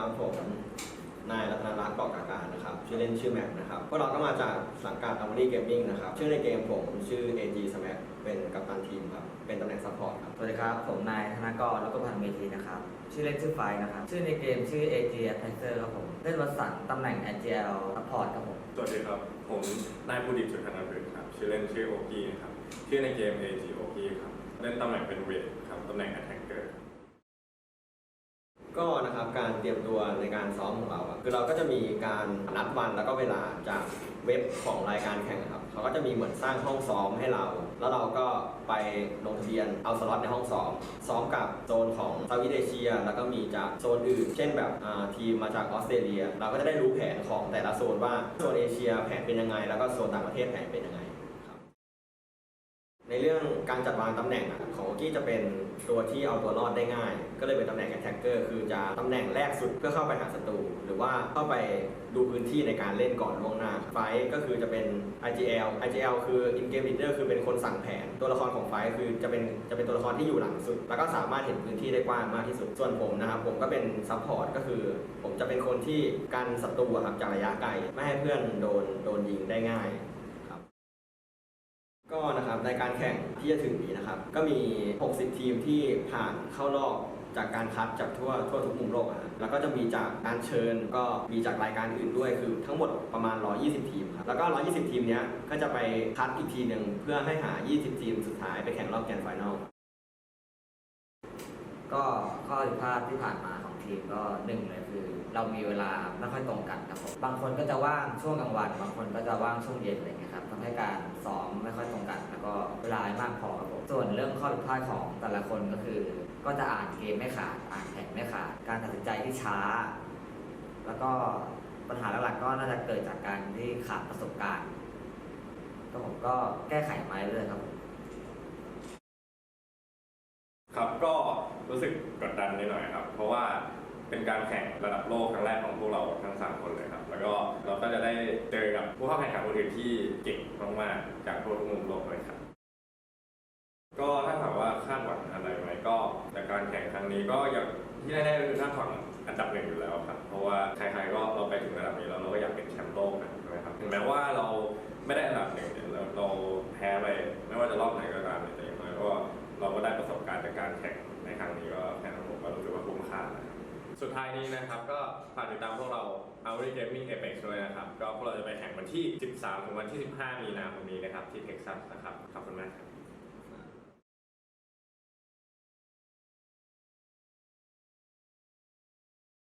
ครับผมนายรัตนรัตน์กอกาการนะครับ ชื่อเล่นชื่อแม็กนะครับพวกเราก็มาจากสังกัด a r m o r y Gaming นะครับ ชื่อในเกมผมชื่อ AG Smack เป็นกัปตันทีมครับ เป็นตำแหน่งซัพพอร์ตครับ สวัสดีครับ ผมนายธนากรแล้วก็พันธ์เมธีนะครับ ชื่อเล่นชื่อไฟนะครับ ชื่อในเกมชื่อ AG Advisor ครับผม เล่นวัสันตำแหน่ง Agile Support ครับผม สวัสดีครับ ผมนายภูดิตสุนทรนพฤกษ์ครับ ชื่อเล่นชื่อโอกี้ครับ ชื่อในเกม AG โอกี้ครับ เล่นตำแหน่งเป็นเวทครับตำแหน่ง attacker ก็นะครับ การเตรียมตัวในการซ้อมของเราอะคือเราก็จะมีการนัดวันแล้วก็เวลาจากเว็บของรายการแข่งครับเขาก็จะมีเหมือนสร้างห้องซ้อมให้เรา แล้วเราก็ไปลงทะเบียนเอาสล็อตในห้องซ้อม ซ้อมกับโซนของเซาท์อีสเอเชีย แล้วก็มีจากโซนอื่น เช่นแบบทีมมาจากออสเตรเลีย เราก็จะได้รู้แผนของแต่ละโซนว่าโซนเอเชียแผนเป็นยังไง แล้วก็โซนต่างประเทศแผนเป็นยังไง ในเรื่องการจัดวางตำแหน่งอะของกี้จะเป็นตัวที่เอาตัวรอดได้ง่าย ก็เลยเป็นตำแหน่ง attacker คือจะตำแหน่งแรกสุดเพื่อเข้าไปหาศัตรูหรือว่าเข้าไปดูพื้นที่ในการเล่นก่อนล่วงหน้าไฟท์ก็คือจะเป็น IGL IGL คือ in game leader คือเป็นคนสั่งแผน ตัวละครของไฟท์คือจะเป็นจะเป็นตัวละครที่อยู่หลังสุด แล้วก็สามารถเห็นพื้นที่ได้กว้างมากที่สุด ส่วนผมนะครับผมก็เป็น support ก็คือ ผมจะเป็นคนที่กันศัตรูครับจากระยะไกลไม่ให้เพื่อนโดนโดนยิงได้ง่าย รับในการแข่งที่จะถึงนี้นะครับ ก็มี 60 ทีมที่ผ่านเข้ารอบจากการคัดจากทั่วทั่วทุกมุมโลกอะนะแล้วก็จะมีจากการเชิญก็มีจากรายการอื่นด้วยคือทั้งหมดประมาณ 120 ทีมครับ แล้วก็ 120 ทีมเนี้ยก็จะไปคัดอีกทีหนึ่งเพื่อให้หา 20 ทีมสุดท้ายไปแข่งรอบแกรนด์ไฟนอล ก็ข้อผิดพลาดที่ผ่านมาของทีมก็หนึ่งเลยคือ เรามีเวลาไม่ค่อยตรงกันครับผมบางคนก็จะว่างช่วงกลางวัน บางคนก็จะว่างช่วงเย็นอะไรเงี้ยครับทำให้การซ้อมไม่ค่อยตรงกัน ม่มากพอครับผมส่วนเรื่องข้อผิดพลาดของแต่ละคนก็คือ ก็จะอ่านเกมไม่ขาดอ่านแผนไม่ขาดการตัดสินใจที่ช้า แล้วก็ปัญหาหลักๆก็น่าจะเกิดจากการที่ขาดประสบการณ์ก็ผมก็แก้ไขมาเรื่อยๆครับผม ครับก็รู้สึกกดดันนิดหน่อยครับ เพราะว่าเป็นการแข่งระดับโลกครั้งแรกของพวกเราทั้งสามคนเลยครับ แล้วก็เราก็จะได้เจอกับผู้เข้าแข่งขันคนอื่นที่เก่งมากๆจากทั่วทุกมุมโลกเลยครับ ก็ถ้าถามว่าคาดหวังอะไรไหมก็จากการแข่งครั้งนี้ก็อย่างที่แน่ๆก็คือคาดหวังอันดับหนึ่งอยู่แล้วครับ เพราะว่าใครๆก็เราไปถึงระดับนี้แล้วเราก็อยากเป็นแชมป์โลกนะใช่ไหมครับถึงแม้ว่าเราไม่ได้อันดับหนึ่งเนี่ยเราเราแพ้ไปไม่ว่าจะรอบไหนก็ตามแต่อย่างน้อยก็เราก็ได้ประสบการณ์จากการแข่งในครั้งนี้ก็แค่นั้นผมก็รู้สึกว่าคุ้มค่านะครับสุดท้ายนี้นะครับก็ฝากติดตามพวกเรา a u r i Gaming Apex ด้วยนะครับ ก็พวกเราจะไปแข่งวันที่ 13 ถึงวันที่ 15 มีนาคมนี้นะครับ ที่เท็กซัสนะครับ ขอบคุณมากครับ